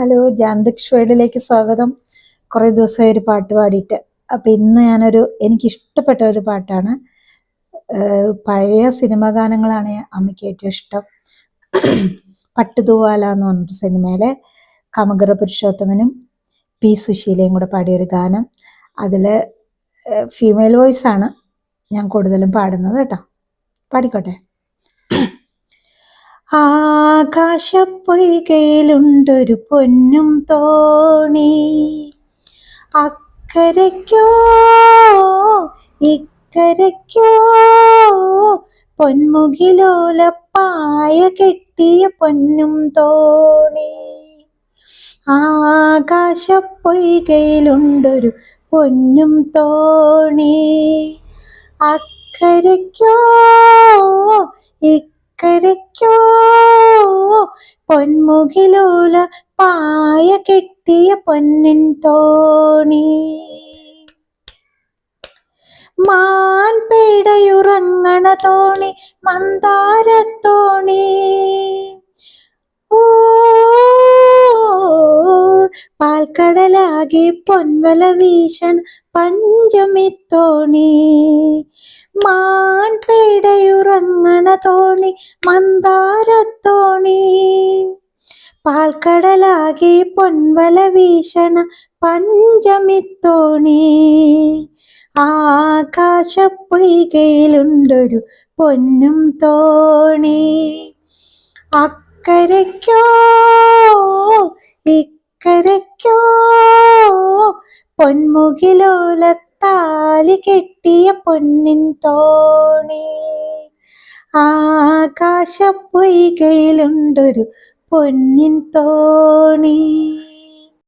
Hello ജാന്തക് വേർഡിലേക്ക് സ്വാഗതം. കുറേ ദിവസമായി ഒരു പാട്ട് പാടിയിട്ട്. അപ്പോൾ ഇന്ന് ഞാനൊരു എനിക്കിഷ്ടപ്പെട്ട ഒരു പാട്ടാണ്. പഴയ സിനിമ ഗാനങ്ങളാണ് അമ്മയ്ക്ക് ഏറ്റവും ഇഷ്ടം. പട്ടുതൂവാല എന്ന് പറഞ്ഞൊരു സിനിമയിലെ കമഗ്ര പുരുഷോത്തമനും പി സുശീലയും കൂടെ പാടിയൊരു ഗാനം. അതിൽ ഫീമെയിൽ വോയിസ് ആണ് ഞാൻ കൂടുതലും പാടുന്നത് കേട്ടോ. പാടിക്കോട്ടെ. ആകാശപ്പൊയ്കയിലുണ്ടൊരു പൊന്നും തോണി. അക്കരയ്ക്കോ ഇക്കരയ്ക്കോ പൊന്മുകിലോലപ്പായ കെട്ടിയ പൊന്നും തോണി. ആകാശപ്പൊയ്കയിലുണ്ടൊരു പൊന്നും തോണി. അക്കരയ്ക്കോ ഇക്കരയ്ക്കോ പൊന്മുകിലോല പായ കെട്ടിയ പൊന്നിൻ തോണി. മാൻ പേടയുറങ്ങണ തോണി മന്ദാരത്തോണി ഓ പാൽക്കടലാകെ പൊൻവല വീശൻ പഞ്ചമിത്തോണി മാൻ പേടയുറങ്ങണ തോണി മന്ദാരത്തോണി പാൽക്കടലാകെ പൊൻവല വീശണ പഞ്ചമിത്തോണി. ആകാശപ്പൊയ്കയിലുണ്ടൊരു പൊന്നും തോണി. അക്കരയ്ക്കോ ഇക്കരയ്ക്കോ പൊന്മുകിലോലത്താലി കെട്ടിയ പൊന്നിൻ തോണി. ആകാശപ്പൊയ്കയിലുണ്ടൊരു പൊന്നിൻ തോണി.